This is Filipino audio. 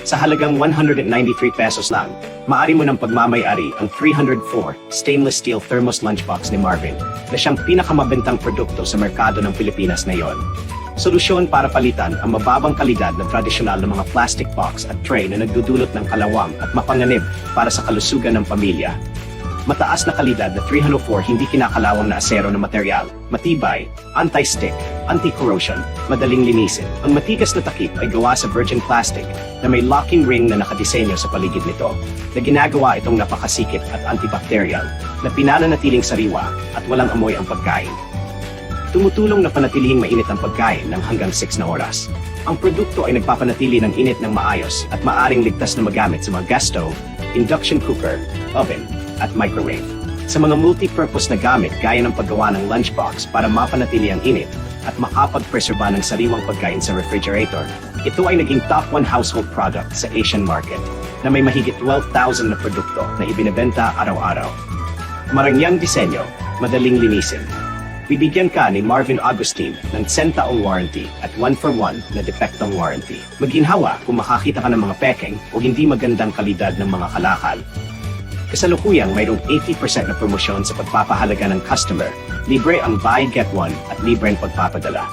Sa halagang 193 pesos lang, maaari mo ng pagmamayari ang 304 stainless steel thermos lunchbox ni Marvin na siyang pinakamabentang produkto sa merkado ng Pilipinas ngayon. Solusyon para palitan ang mababang kalidad na tradisyonal na mga plastic box at tray na nagdudulot ng kalawang at mapanganib para sa kalusugan ng pamilya. Mataas na kalidad na 304 hindi kinakalawang na asero na material, matibay, anti-stick, anti-corrosion, madaling linisin. Ang matigas na takip ay gawa sa virgin plastic na may locking ring na nakadisenyo sa paligid nito na ginagawa itong napakasikip at antibacterial na pinananatiling sariwa at walang amoy ang pagkain. Tumutulong na panatilihing mainit ang pagkain ng hanggang 6 na oras. Ang produkto ay nagpapanatili ng init ng maayos at maaring ligtas na magamit sa mga gas stove, induction cooker, oven, at microwave. Sa mga multi-purpose na gamit gaya ng paggawa ng lunchbox para mapanatili ang init at makapag-preserba ng sariwang pagkain sa refrigerator, ito ay naging top 1 household product sa Asian market na may mahigit 12,000 na produkto na ibinebenta araw-araw. Marangyang disenyo, madaling linisin. Bibigyan ka ni Marvin Agustin ng 10 taong warranty at 1 for 1 na depektong warranty. Maginhawa kung makakita ka ng mga pekeng o hindi magandang kalidad ng mga kalakal. Kasalukuyang mayroong 80% na promosyon sa pagpapahalaga ng customer, libre ang buy get one at libre ang pagpapadala.